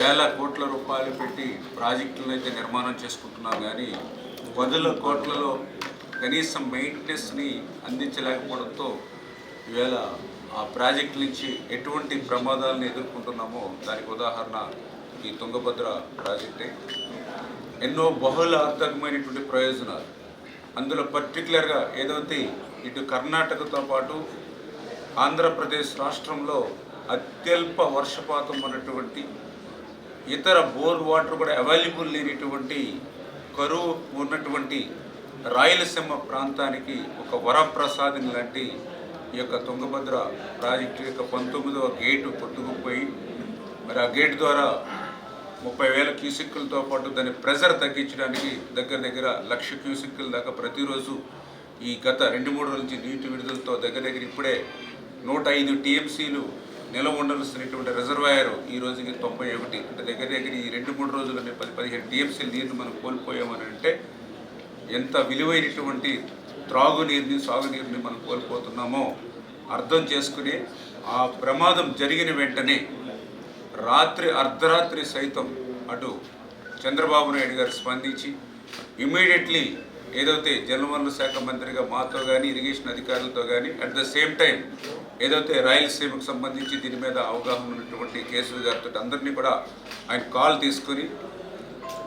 వేల కోట్ల రూపాయలు పెట్టి ప్రాజెక్టులను అయితే నిర్మాణం చేసుకుంటున్నాం కానీ పదుల కోట్లలో కనీసం మెయింటెనెన్స్ని అందించలేకపోవడంతో ఈవేళ ఆ ప్రాజెక్టు నుంచి ఎటువంటి ప్రమాదాలను ఎదుర్కొంటున్నామో దానికి ఉదాహరణ ఈ తుంగభద్ర ప్రాజెక్టే. ఎన్నో బహుళ అర్థకమైనటువంటి ప్రయోజనాలు. అందులో పర్టికులర్గా ఏదైతే ఇటు కర్ణాటకతో పాటు ఆంధ్రప్రదేశ్ రాష్ట్రంలో అత్యల్ప వర్షపాతం ఉన్నటువంటి ఇతర బోర్ వాటర్ కూడా అవైలబుల్ లేనిటువంటి కరువు ఉన్నటువంటి రాయలసీమ ప్రాంతానికి ఒక వరప్రసాదం లాంటి ఈ యొక్క తుంగభద్ర ప్రాజెక్టు యొక్క పంతొమ్మిదవ గేటు కొట్టుకుపోయి మరి ఆ గేట్ ద్వారా ముప్పై వేల క్యూసిక్కులతో పాటు దాని ప్రెజర్ తగ్గించడానికి దగ్గర దగ్గర లక్ష క్యూసిక్కుల దాకా ప్రతిరోజు ఈ గత రెండు మూడు రోజుల నుంచి నీటి విడుదలతో దగ్గర దగ్గర ఇప్పుడే నూట ఐదు టీఎంసీలు నిలవ ఉండవలసినటువంటి రిజర్వాయర్ ఈ రోజుకి తొంభై ఒకటి. అంటే దగ్గర దగ్గర ఈ రెండు మూడు రోజులని పది పదిహేను టీఎంసీ నీరుని మనం కోల్పోయామని అంటే ఎంత విలువైనటువంటి త్రాగునీరుని సాగునీరుని మనం కోల్పోతున్నామో అర్థం చేసుకుని ఆ ప్రమాదం జరిగిన వెంటనే రాత్రి అర్ధరాత్రి సైతం అటు చంద్రబాబు నాయుడు గారు స్పందించి ఇమీడియట్లీ ఏదైతే జలవనరుల శాఖ మంత్రిగా మాతో కానీ ఇరిగేషన్ అధికారులతో కానీ అట్ ద సేమ్ టైం ఏదైతే రాయలసీమకు సంబంధించి దీని మీద అవగాహన ఉన్నటువంటి కేసులు గారితో అందరినీ కూడా ఆయన కాల్ తీసుకుని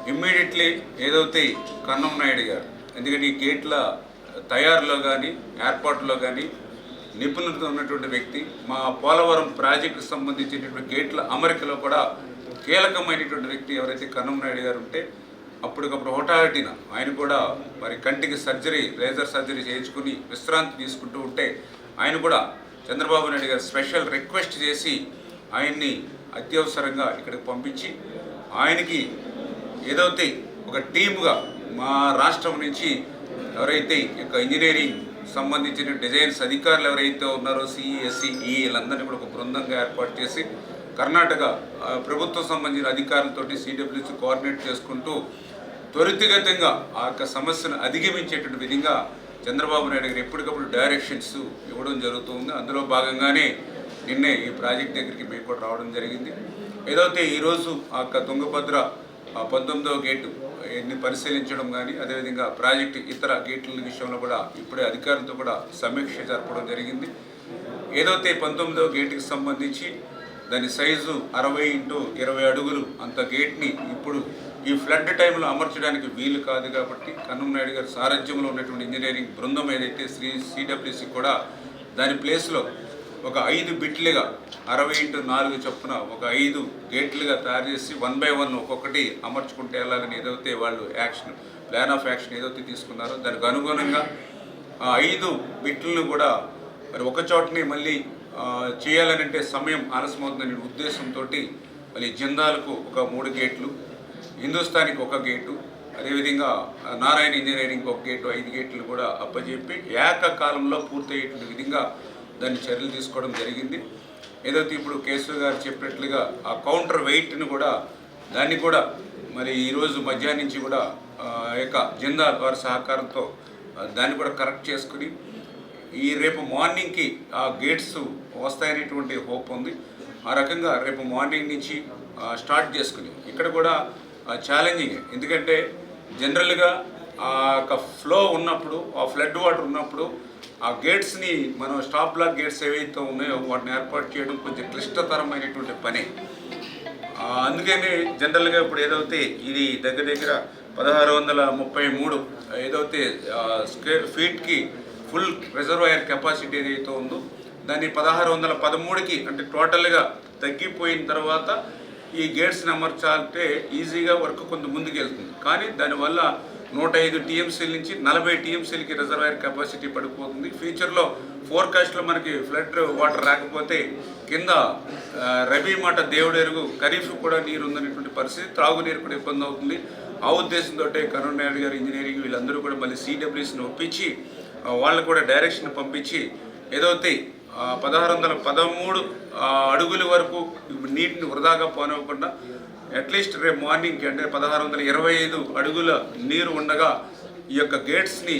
ఇమ్మీడియట్లీ ఏదైతే కన్నం నాయుడు గారు ఎందుకంటే ఈ గేట్ల తయారులో కానీ ఏర్పాటులో కానీ నిపుణులతో ఉన్నటువంటి వ్యక్తి మా పోలవరం ప్రాజెక్టుకు సంబంధించినటువంటి గేట్ల అమరికలో కూడా కీలకమైనటువంటి వ్యక్తి ఎవరైతే కన్నం నాయుడు గారు ఉంటే అప్పటికప్పుడు హోటాటిన ఆయన కూడా మరి కంటికి సర్జరీ లేజర్ సర్జరీ చేయించుకుని విశ్రాంతి తీసుకుంటూ ఉంటే ఆయన కూడా చంద్రబాబు నాయుడు గారు స్పెషల్ రిక్వెస్ట్ చేసి ఆయన్ని అత్యవసరంగా ఇక్కడికి పంపించి ఆయనకి ఏదైతే ఒక టీముగా మా రాష్ట్రం నుంచి ఎవరైతే యొక్క ఇంజనీరింగ్ సంబంధించిన డిజైన్స్ అధికారులు ఎవరైతే ఉన్నారో సిఈఎస్సి ఈ వీళ్ళందరినీ కూడా ఒక బృందంగా ఏర్పాటు చేసి కర్ణాటక ప్రభుత్వం సంబంధించిన అధికారులతోటి సిడబ్ల్యూసి కోఆర్డినేట్ చేసుకుంటూ త్వరితగతంగా ఆ యొక్క సమస్యను అధిగమించేటువంటి విధంగా చంద్రబాబు నాయుడు గారు ఎప్పటికప్పుడు డైరెక్షన్స్ ఇవ్వడం జరుగుతుంది. అందులో భాగంగానే నిన్నే ఈ ప్రాజెక్ట్ దగ్గరికి మేము కూడా రావడం జరిగింది. ఏదైతే ఈరోజు ఆ యొక్క తుంగభద్ర ఆ పంతొమ్మిదవ గేటు ఎన్ని పరిశీలించడం కానీ అదేవిధంగా ప్రాజెక్టు ఇతర గేట్ల విషయంలో కూడా ఇప్పుడే అధికారులతో కూడా సమీక్ష జరపడం జరిగింది. ఏదైతే పంతొమ్మిదవ గేటుకి సంబంధించి దాని సైజు అరవై ఇంటూ ఇరవై అడుగులు అంత గేట్ని ఇప్పుడు ఈ ఫ్లడ్ టైంలో అమర్చడానికి వీలు కాదు కాబట్టి కన్నంనాయుడు గారి సారథ్యంలో ఉన్నటువంటి ఇంజనీరింగ్ బృందం ఏదైతే శ్రీ సిడబ్ల్యూసి కూడా దాని ప్లేస్లో ఒక ఐదు బిట్లుగా అరవై ఇంటూ నాలుగు చొప్పున ఒక ఐదు గేట్లుగా తయారు చేసి వన్ బై వన్ ఒక్కొక్కటి అమర్చుకుంటే ఎలాగని ఏదైతే వాళ్ళు యాక్షన్ ప్లాన్ ఆఫ్ యాక్షన్ ఏదైతే తీసుకున్నారో దానికి అనుగుణంగా ఆ ఐదు బిట్లను కూడా మరి ఒక చోటనే మళ్ళీ చేయాలనంటే సమయం ఆలస్యమవుతుందనే ఉద్దేశంతో మళ్ళీ జిందాలకు ఒక మూడు గేట్లు హిందుస్థానికి ఒక గేటు అదేవిధంగా నారాయణ ఇంజనీరింగ్ ఒక గేటు ఐదు గేట్లు కూడా అప్పచెప్పి ఏకకాలంలో పూర్తయ్యేటువంటి విధంగా దాన్ని చర్యలు తీసుకోవడం జరిగింది. ఏదైతే ఇప్పుడు కేసు గారు చెప్పినట్లుగా ఆ కౌంటర్ వెయిట్ని కూడా దాన్ని కూడా మరి ఈరోజు మధ్యాహ్నం నుంచి కూడా యొక్క జిందా వారి సహకారంతో దాన్ని కూడా కరెక్ట్ చేసుకుని ఈ రేపు మార్నింగ్కి ఆ గేట్స్ వస్తాయనేటువంటి హోప్ ఉంది. ఆ రకంగా రేపు మార్నింగ్ నుంచి స్టార్ట్ చేసుకుని ఇక్కడ కూడా ఛాలెంజింగ్ ఎందుకంటే జనరల్గా ఆ యొక్క ఫ్లో ఉన్నప్పుడు ఆ ఫ్లడ్ వాటర్ ఉన్నప్పుడు ఆ గేట్స్ని మనం స్టాప్ బ్లాక్ గేట్స్ ఏవైతే ఉన్నాయో వాటిని ఏర్పాటు చేయడం కొంచెం క్లిష్టతరమైనటువంటి పని. అందుకనే అందుకని జనరల్గా ఇప్పుడు ఏదైతే ఇది దగ్గర దగ్గర పదహారు వందల ముప్పై మూడు ఏదైతే స్క్వేర్ ఫీట్కి ఫుల్ రిజర్వాయర్ కెపాసిటీ ఏదైతే ఉందో దాన్ని పదహారు వందల పదమూడుకి అంటే టోటల్గా తగ్గిపోయిన తర్వాత ఈ గేట్స్ని అమర్చాలంటే ఈజీగా వర్క్ కొంత ముందుకెళ్తుంది. కానీ దానివల్ల నూట ఐదు టీఎంసీల నుంచి నలభై టీఎంసీలకి రిజర్వాయర్ కెపాసిటీ పడిపోతుంది. ఫ్యూచర్లో ఫోర్కాస్ట్లో మనకి ఫ్లడ్ వాటర్ రాకపోతే కింద రబీ మాట దేవుడెరుగు ఖరీఫ్ కూడా నీరు ఉందనేటువంటి పరిస్థితి త్రాగునీరు కూడా ఇబ్బంది అవుతుంది. ఆ ఉద్దేశంతో కరుణ్ నాయుడు గారు ఇంజనీరింగ్ వీళ్ళందరూ కూడా మళ్ళీ సిడబ్ల్యూస్ని ఒప్పించి వాళ్ళకు కూడా డైరెక్షన్ పంపించి ఏదైతే పదహారు వందల పదమూడు అడుగుల వరకు నీటిని వృధాగా పోనివ్వకుండా అట్లీస్ట్ రేపు మార్నింగ్కి అంటే పదహారు వందల ఇరవై ఐదు అడుగుల నీరు ఉండగా ఈ యొక్క గేట్స్ని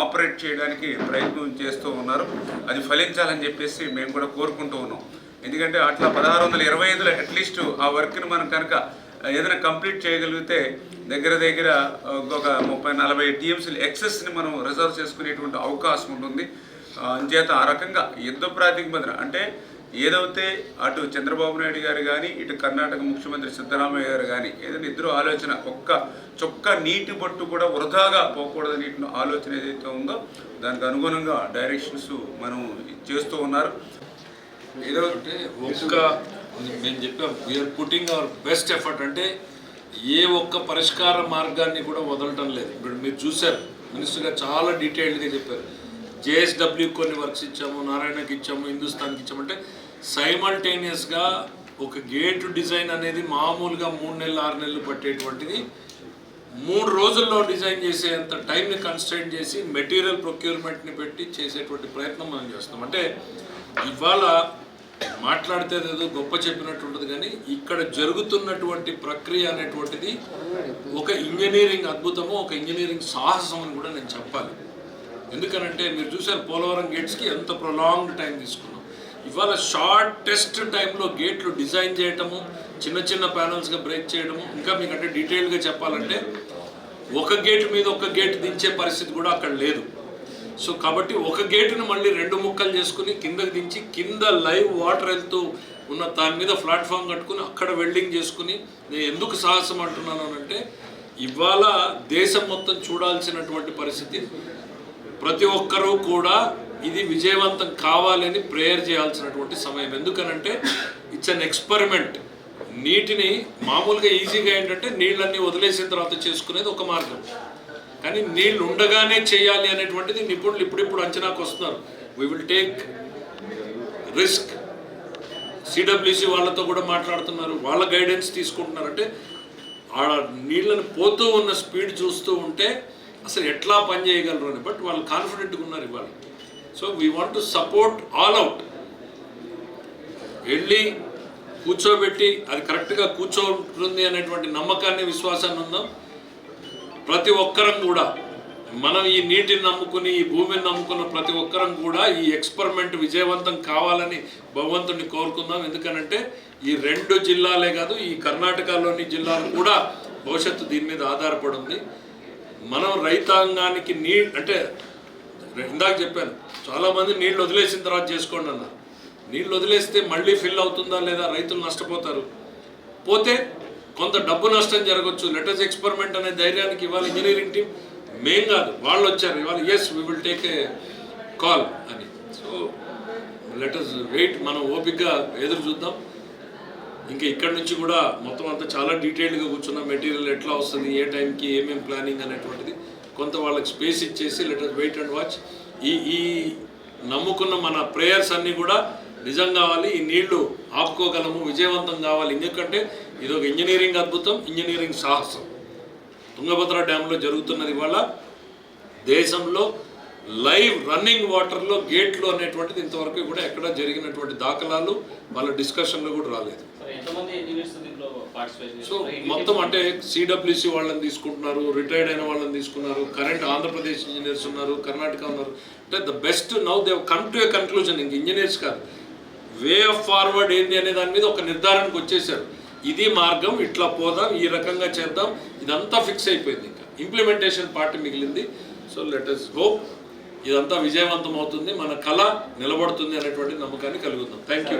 ఆపరేట్ చేయడానికి ప్రయత్నం చేస్తూ ఉన్నారు. అది ఫలించాలని చెప్పేసి మేము కూడా కోరుకుంటూ ఉన్నాం. ఎందుకంటే అట్లా పదహారు వందల ఇరవై ఐదులో అట్లీస్ట్ ఆ వర్క్ని మనం కనుక ఏదైనా కంప్లీట్ చేయగలిగితే దగ్గర దగ్గర ఒక ముప్పై నలభై టీఎంసీలు ఎక్సెస్ని మనం రిజర్వ్ చేసుకునేటువంటి అవకాశం ఉంటుంది. అంచేత ఆ రకంగా యుద్ధ ప్రాతిపదికన అంటే ఏదైతే అటు చంద్రబాబు నాయుడు గారు కానీ ఇటు కర్ణాటక ముఖ్యమంత్రి సిద్ధరామయ్య గారు కానీ ఏదైనా ఇద్దరు ఆలోచన ఒక్క చొక్క నీటి బొట్టు కూడా వృధాగా పోకూడదని ఆలోచన ఏదైతే ఉందో దానికి అనుగుణంగా డైరెక్షన్స్ మనం చేస్తూ ఉన్నారు. ఏదో ఒక్క మేము చెప్పాం we're putting our best effort అంటే ఏ ఒక్క పరిష్కార మార్గాన్ని కూడా వదలటం లేదు. ఇప్పుడు మీరు చూశారు మినిస్టర్ గారు చాలా డీటెయిల్డ్గా చెప్పారు. జేఎస్డబ్ల్యూ కొన్ని వర్క్స్ ఇచ్చాము నారాయణకి ఇచ్చాము హిందుస్థాన్కి ఇచ్చామంటే సైమల్టేనియస్గా ఒక గేట్ డిజైన్ అనేది మామూలుగా మూడు నెలలు ఆరు నెలలు పట్టేటువంటిది. మూడు రోజుల్లో డిజైన్ చేసేంత టైంని కన్స్ట్రైన్ చేసి మెటీరియల్ ప్రొక్యూర్మెంట్ని పెట్టి చేసేటువంటి ప్రయత్నం మనం చేస్తున్నాం. అంటే ఇవాళ మాట్లాడితే ఏదో గొప్ప చెప్పినట్టు ఉంటుంది కానీ ఇక్కడ జరుగుతున్నటువంటి ప్రక్రియ అనేటువంటిది ఒక ఇంజనీరింగ్ అద్భుతము ఒక ఇంజనీరింగ్ సాహసం అని కూడా నేను చెప్పాలి. ఎందుకనంటే మీరు చూసారు పోలవరం గేట్స్కి ఎంత ప్రొలాంగ్ టైం తీసుకున్నాం. ఇవాళ షార్టెస్ట్ టైంలో గేట్లు డిజైన్ చేయటము చిన్న చిన్న ప్యానల్స్గా బ్రేక్ చేయడము ఇంకా మీకు అంటే డీటెయిల్గా చెప్పాలంటే ఒక గేట్ మీద ఒక గేట్ దించే పరిస్థితి కూడా అక్కడ లేదు. సో కాబట్టి ఒక గేటును మళ్ళీ రెండు ముక్కలు చేసుకుని కిందకి దించి కింద లైవ్ వాటర్ వెళ్తూ ఉన్న దాని మీద ప్లాట్ఫామ్ కట్టుకుని అక్కడ వెల్డింగ్ చేసుకుని నేను ఎందుకు సాహసం అంటున్నాను అంటే ఇవాళ దేశం మొత్తం చూడాల్సినటువంటి పరిస్థితి ప్రతి ఒక్కరూ కూడా ఇది విజయవంతం కావాలని ప్రేయర్ చేయాల్సినటువంటి సమయం. ఎందుకనంటే ఇట్స్ అన్ ఎక్స్పెరిమెంట్ నీటిని మామూలుగా ఈజీగా ఏంటంటే నీళ్ళన్నీ వదిలేసిన తర్వాత చేసుకునేది ఒక మార్గం. కానీ నీళ్ళు ఉండగానే చేయాలి అనేటువంటిది నిపుణులు ఇప్పుడిప్పుడు అంచనాకు వస్తున్నారు. We will take risk CWC వాళ్ళతో కూడా మాట్లాడుతున్నారు. వాళ్ళ గైడెన్స్ తీసుకుంటున్నారు. అంటే ఆడ నీళ్ళని పోతూ ఉన్న స్పీడ్ చూస్తూ ఉంటే అసలు ఎట్లా పని చేయగలరు అని బట్ వాళ్ళు కాన్ఫిడెంట్గా ఉన్నారు ఇవాళ. So we want to support all out వెళ్ళి కూర్చోబెట్టి అది కరెక్ట్గా కూర్చోంటుంది అనేటువంటి నమ్మకాన్ని విశ్వాసాన్ని ఉందాం. ప్రతి ఒక్కరం కూడా మనం ఈ నీటిని నమ్ముకుని ఈ భూమిని నమ్ముకున్న ప్రతి ఒక్కరం కూడా ఈ ఎక్స్పెరిమెంట్ విజయవంతం కావాలని భగవంతుని కోరుకుందాం. ఎందుకనంటే ఈ రెండు జిల్లాలే కాదు ఈ కర్ణాటకలోని జిల్లాలు కూడా భవిష్యత్తు దీని మీద ఆధారపడి ఉంది. మనం రైతాంగానికి నీ అంటే ఇందాక చెప్పాను చాలామంది నీళ్ళు వదిలేసిన తర్వాత చేసుకోండి అన్నారు నీళ్ళు వదిలేస్తే మళ్ళీ ఫిల్ అవుతుందా లేదా రైతులు నష్టపోతారు. పోతే కొంత డబ్బు నష్టం జరగచ్చు. లెటర్స్ ఎక్స్పెరిమెంట్ అనే ధైర్యానికి ఇవాళ ఇంజనీరింగ్ టీం మేం కాదు వాళ్ళు వచ్చారు. ఇవాళ yes we will take a call అని. సో లెటర్స్ వెయిట్ మనం ఓపిక్గా ఎదురు చూద్దాం. ఇంకా ఇక్కడ నుంచి కూడా మొత్తం అంతా చాలా డీటెయిల్డ్గా కూర్చున్న. మెటీరియల్ ఎట్లా వస్తుంది ఏ టైంకి ఏమేమి ప్లానింగ్ అనేటువంటిది. కొంత వాళ్ళకి స్పేస్ ఇచ్చేసి లెటర్ వెయిట్ అండ్ వాచ్ ఈ ఈ నమ్ముకున్న మన ప్రేయర్స్ అన్నీ కూడా నిజం కావాలి. ఈ నీళ్ళు ఆపుకోగలము విజయవంతం కావాలి. ఎందుకంటే ఇది ఒక ఇంజనీరింగ్ అద్భుతం ఇంజనీరింగ్ సాహసం. తుంగభద్ర డ్యాంలో జరుగుతున్నది వల్ల దేశంలో లైవ్ రన్నింగ్ వాటర్లో గేట్లు అనేటువంటిది ఇంతవరకు కూడా ఎక్కడ జరిగినటువంటి దాఖలాలు వాళ్ళ డిస్కషన్లో కూడా రాలేదు. సో? మొత్తం అంటే సిడబ్ల్యూసి వాళ్ళని తీసుకుంటున్నారు రిటైర్డ్ అయిన వాళ్ళని తీసుకున్నారు కరెంట్ ఆంధ్రప్రదేశ్ ఇంజనీర్స్ ఉన్నారు కర్ణాటక ఉన్నారు. అంటే the best now they come to a conclusion ఇంక ఇంజనీర్స్ కాదు. వే ఆఫ్ ఫార్వర్డ్ ఏంది అనే దాని మీద ఒక నిర్ధారణకు వచ్చేసారు ఇది మార్గం ఇట్లా పోదాం ఈ రకంగా చేద్దాం ఇదంతా ఫిక్స్ అయిపోయింది ఇంకా. ఇంప్లిమెంటేషన్ పార్ట్ మిగిలింది. సో లెట్ అస్ హోప్ ఇదంతా విజయవంతం అవుతుంది మన కళ నిలబడుతుంది అనేటువంటి నమ్మకాన్ని కలుగుతాం థ్యాంక్ యూ